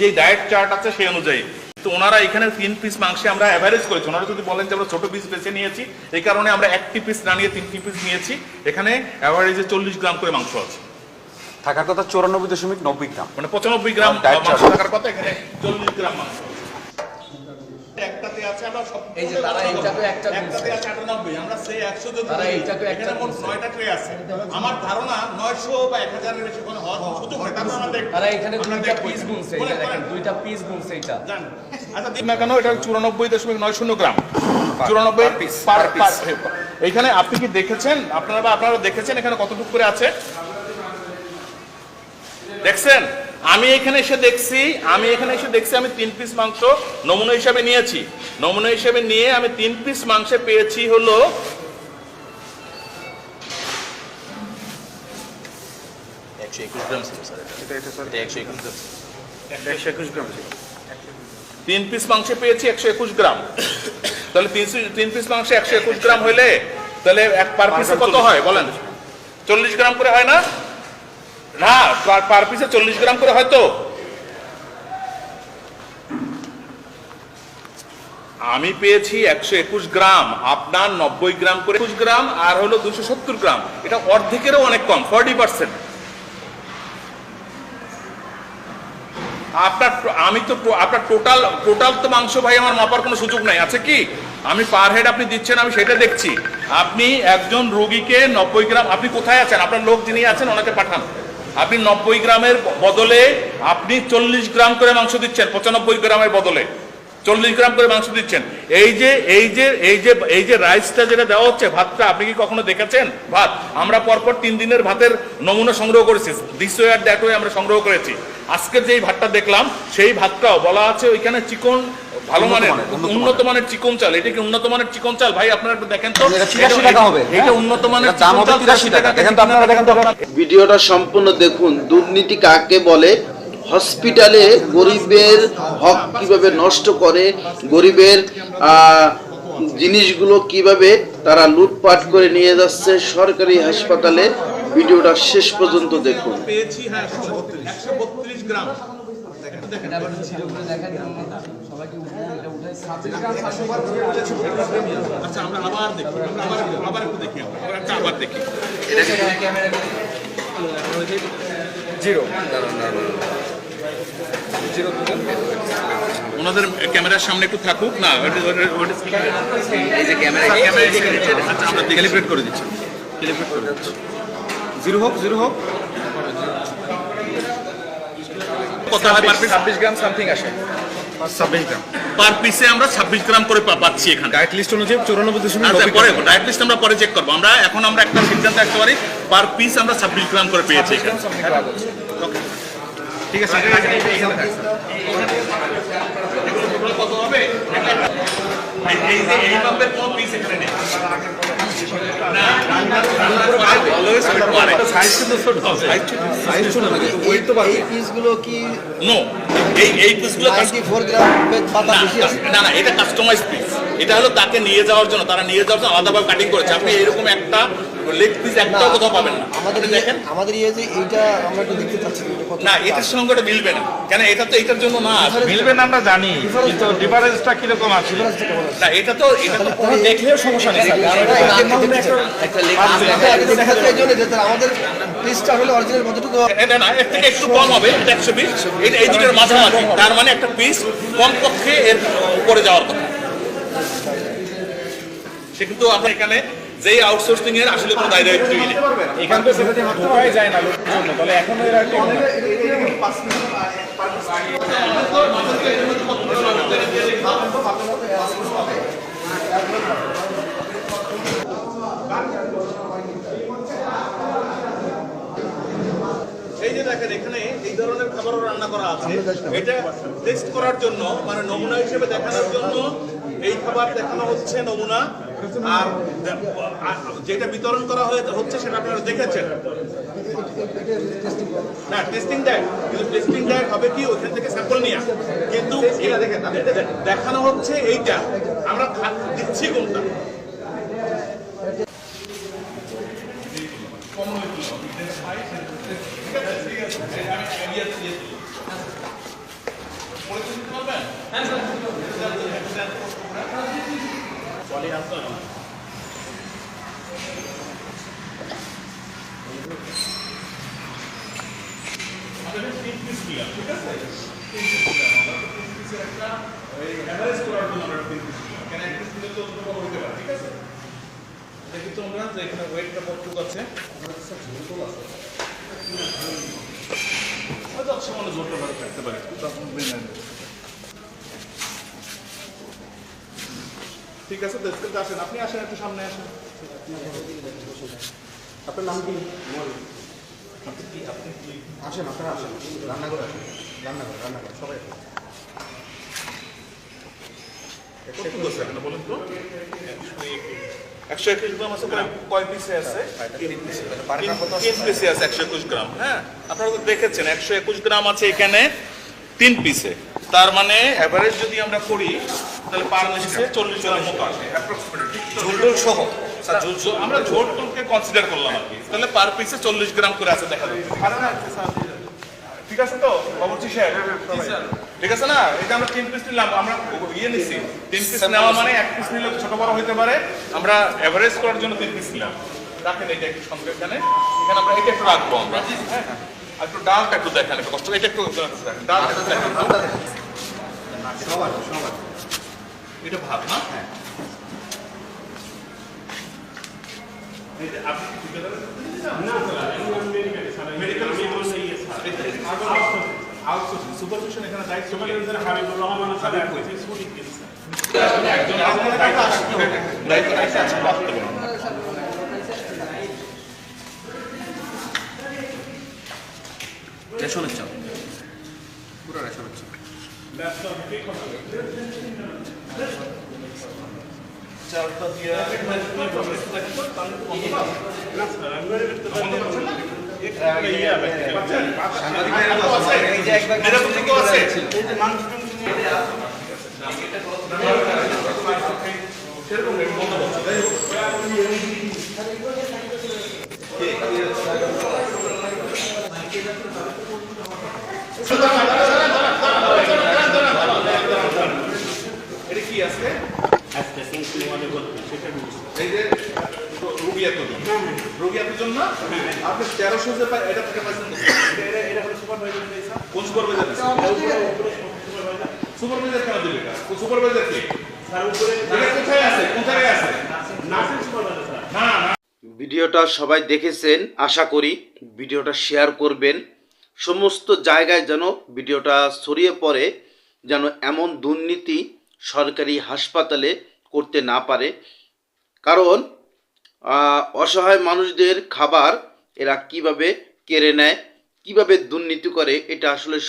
যে diet chart আছে সেই অনুযায়ী। তো ওনারা এখানে তিন পিস মাংসে আমরা অ্যাভারেজ করেছি। ওনারা যদি বলেন যে আমরা ছোট পিস বেছে নিয়েছি এই কারণে আমরা একটি পিস না নিয়ে তিনটি পিস নিয়েছি। এখানে অ্যাভারেজে চল্লিশ গ্রাম করে মাংস আছে। থাকার কথা চৌরানব্বই দশমিক নব্বই গ্রাম। মানে পঁচানব্বই গ্রাম মাংস থাকার কথা এখানে চল্লিশ গ্রাম মাংস একটাতে আছে আমরা সব এই যে তারা একটা একটাতে আমরা সেই একশো যদি এখানে মোট নয়টা ট্রে আছে। আমার ধারণা নয়শো বা এক হাজারের বেশি কোনো হওয়ার সুযোগ নেই তারপর আমরা দেখব। তারা এখানে দুইটা পিস গুনছে। দুইটা পিস গুনছে এটা আচ্ছা দিন না কেন? এটা চুরানব্বই দশমিক নয় শূন্য গ্রাম চুরানব্বই per piece। per- এইখানে আপনি কি দেখেছেন? আপনারা বা আপনারা দেখেছেন এখানে কতটুকু করে আছে? দেখছেন? আমি এখানে এসে দেখছি আমি এখানে এসে দেখছি আমি তিন পিস মাংস নমুনা হিসাবে নিয়েছি। নমুনা হিসেবে নিয়ে আমি তিন পিস মাংসে পেয়েছি হলো তিন পিস মাংসে পেয়েছি একশো একুশ গ্রাম। তাহলে তিন পিস- তিন পিস মাংসে একশো একুশ গ্রাম হইলে তাহলে এক পার পিসে কত হয় বলেন। চল্লিশ গ্রাম করে হয় না? না পার পিসে চল্লিশ গ্রাম করে হয় তো? আমি পেয়েছি একশো একুশ গ্রাম, আপনার নব্বই গ্রাম করে একুশ গ্রাম, আর হলো দুশো সত্তর গ্রাম। এটা অর্ধেকেরও অনেক কম, ফর্টি পার্সেন্ট। আপনার আমি তো আপনার টোটাল টোটাল তো মাংস ভাই আমার মাপার কোনো সুযোগ নাই। আছে কি? আমি পার হেড আপনি দিচ্ছেন, আমি সেটা দেখছি। আপনি একজন রোগীকে নব্বই গ্রাম, আপনি কোথায় আছেন? আপনার লোক যিনি আছেন, ওনাকে পাঠান। আপনি নব্বই গ্রামের বদলে আপনি চল্লিশ গ্রাম করে মাংস দিচ্ছেন, পঁচানব্বই গ্রামের বদলে। চল্লিশ গ্রাম করে মাংস দিচ্ছেন। এই যে এই যে এই যে এই যে রাইসটা যেটা দেওয়া হচ্ছে ভাতটা আপনি কি কখনো দেখেছেন? ভাত। আমরা পরপর তিন দিনের ভাতের নমুনা সংগ্রহ করেছি। দিস ওয়ে আর দ্যাট ওয়ে আমরা সংগ্রহ করেছি। আজকের যেই ভাতটা দেখলাম সেই ভাতটাও বলা আছে ওইখানে চিকন ভালো মানের উন্নত মানের। চিকন চাল। এটা কি উন্নত মানের চিকন চাল? ভাই আপনারা একটু দেখেন তো। এটা 83 টাকা হবে, এটা হ্যাঁ? উন্নত মানের দাম চিকন হবে চাল 83 টাকা। দেখেন তো আপনারা, দেখেন তো ভিডিওটা সম্পূর্ণ দেখুন। দুর্নীতি কাকে বলে? হসপিটালে গরিবের হক কীভাবে নষ্ট করে গরিবের জিনিসগুলো কীভাবে তারা লুটপাট করে নিয়ে যাচ্ছে সরকারি হাসপাতালে। ভিডিওটা শেষ পর্যন্ত দেখুন। পেয়েছি হ্যাঁ একশো বত্রিশ গ্রাম। এটা আবার ছিল করে দেখেন সবাইকে উঠে এটা উঠে ছাব্বিশ গ্রাম। আচ্ছা আমরা আবার দেখি আমরা আবার আবার একটু দেখি আমরা। আবার একটা আবার দেখি। ক্যামেরা জিরো ওনাদের ক্যামেরার সামনে একটু থাকুক না ওটা- ওটা- ওটা speaker এ। এই যে ক্যামেরা আচ্ছা, আমরা ক্যালিব্রেট করে দিচ্ছি। ক্যালিব্রেট করে দিচ্ছি। জিরো হোক জিরো হোক। কত হয় পার পিস ছাব্বিশ গ্রাম সামথিং আসে। ছাব্বিশ গ্রাম। পার পিসে আমরা ছাব্বিশ গ্রাম করে পাচ্ছি এখানে। ডায়েট লিস্ট অনুযায়ী দশমিক আচ্ছা পরে। ডায়েট লিস্ট আমরা পরে চেক করব। আমরা এখন আমরা একটা সিদ্ধান্ত রাখতে পারি পার পিস আমরা ছাব্বিশ গ্রাম করে পেয়েছি এখানে। ঠিক আছে কত হবে এই- এই যে এই মাপের কোনো পিস এখানে নেই। না, রান্নার- রান্নার পরে always ওই পরে। সাইজ কিন্তু ছোট সাইজ সাইজ ছোট না কিন্তু ওয়েট তো বাড়বে এই পিসগুলো কি No, এই এই পিসগুলো নাইনটি ফোর গ্রাম পাতা বেশি আছে? না না এটা কাস্টমাইজ পিস এটা হলো তাকে নিয়ে যাওয়ার জন্য তারা নিয়ে যাওয়ার জন্য আলাদাভাবে কাটিং করেছে। আপনি এরকম একটা লেগ পিস একটাও কোথাও পাবেন না। আমাদের ইয়ে- দেখেন। আমাদের ইয়ে যে এইটা আমরা একটু দেখতে চাচ্ছি এটা কত না এটার সঙ্গে ওটা মিলবে না। কেন এটা তো এটার জন্য না মিলবে না আমরা জানি কিন্তু ডিফারেন্সটা কীরকম আছে? না এটা তো এটা দেখলেও সমস্যা নেই। একটা লেগ আমাদের পিসটা হলে অরিজিনাল কতটুকু? এটা না এর থেকে একটু কম হবে এটা একশো বিশ এটা এই দুটোর মাঝামাঝি। তার মানে একটা পিস কমপক্ষে এর উপরে যাওয়ার কথা। সে কিন্তু এখানে যেই আউটসোর্সিং এর আসলে কোনো দায় দায়িত্বই নেই। এখান থেকে সেটা ঢোকাই যায় না লোকের জন্য তাহলে এখন এরা এই যে দেখেন এখানে এই ধরনের খাবারও রান্না করা আছে। এটা টেস্ট করার জন্য মানে নমুনা হিসেবে দেখানোর জন্য এই খাবার দেখানো হচ্ছে নমুনা। আর যেটা বিতরণ করা হয়ে, হচ্ছে সেটা আপনারা দেখেছেন। না টেস্টিং ডায়েট কিন্তু টেস্টিং ডায়েট হবে কি, ওখান থেকে স্যাম্পল নিয়ে কিন্তু দেখেন হচ্ছে এইটা। আমরা দিচ্ছি কোনটা? পরিচয় দিতে পারবেন আমাদের তিন ঠিক আছে তিন পিস দিলাম আমরা তো তিন পিসের একটা ওই অ্যাভারেজ করার জন্য আমরা তিন পিস দিলাম কেন এক পিস দিলে তো অন্য পারে ঠিক আছে দেখি তোমরা যে এখানে ওয়েটটা কতটুকু আছে হয়তো এক সময় জোরটা থাকতে পারে ঠিক আছে ডেস্কেতে আসেন। আপনি আসেন একটু সামনে আসেন। আপনার নাম কি? আসেন আপনারা আসেন। রান্নাঘরে আসেন। রান্নাঘর রান্নাঘর সবাই তো? একশো একুশ গ্রাম আছে কয় পিসে আছে? তিন পিসে আছে? একশো একুশ গ্রাম। হ্যাঁ আপনারা তো দেখেছেন একশো একুশ গ্রাম আছে এখানে তিন পিসে তার মানে অ্যাভারেজ যদি আমরা করি তাহলে পার পিসে চল্লিশ গ্রাম মতো আসে। ঝোল সহ। আমরা ঝোল টোলকে কনসিডার করলাম আর কি। তাহলে পার পিসে চল্লিশ গ্রাম করে আছে দেখা যাচ্ছে ঠিক আছে তো বাবুর্চি সাহেব? ঠিক আছে না? এটা আমরা তিন পিস নিলাম আমরা ইয়ে নিছি। তিন পিস নেওয়া মানে এক পিস নিলে ছোট বড় হতে পারে। আমরা এভারেজ করার জন্য তিন পিস নিলাম। রাখেন এটা একটু সঙ্গে এখানে। এখানে আমরা এটা একটু রাখব আমরা। হ্যাঁ হ্যাঁ। আর একটু ডালটা একটু দেখেন একটু কষ্ট এটা একটু দেখেন ডালটা একটু দেখেন। সবার সবার। এটা না হ্যাঁ? মেডিকেল আউটসোর্সিং সুপারভিশন এখানে দায়িত্ব কে? একজন দায়িত্ব। দায়িত্ব আছে, আসতে রেশনের পুরো রেশনের চাল চালটা দিয়ে সেরকম রেট বন্ধ হচ্ছে তাই হোক। এটা কি আছে? এই যে রুবিয়া তৈরি জন্য আপনি তেরোশো যে পাই এটা থেকে পাইছেন কোন সুপারভাইজার সুপারভাইজার কেন দিবে এটা? সুপারভাইজার কি? কোথায় আছে? কোথায় আছে? না না। ভিডিওটা সবাই দেখেছেন আশা করি ভিডিওটা শেয়ার করবেন। সমস্ত জায়গায় যেন ভিডিওটা ছড়িয়ে পড়ে যেন এমন দুর্নীতি সরকারি হাসপাতালে করতে না পারে। কারণ অসহায় মানুষদের খাবার এরা কীভাবে কেড়ে নেয়, কীভাবে দুর্নীতি করে, এটা আসলে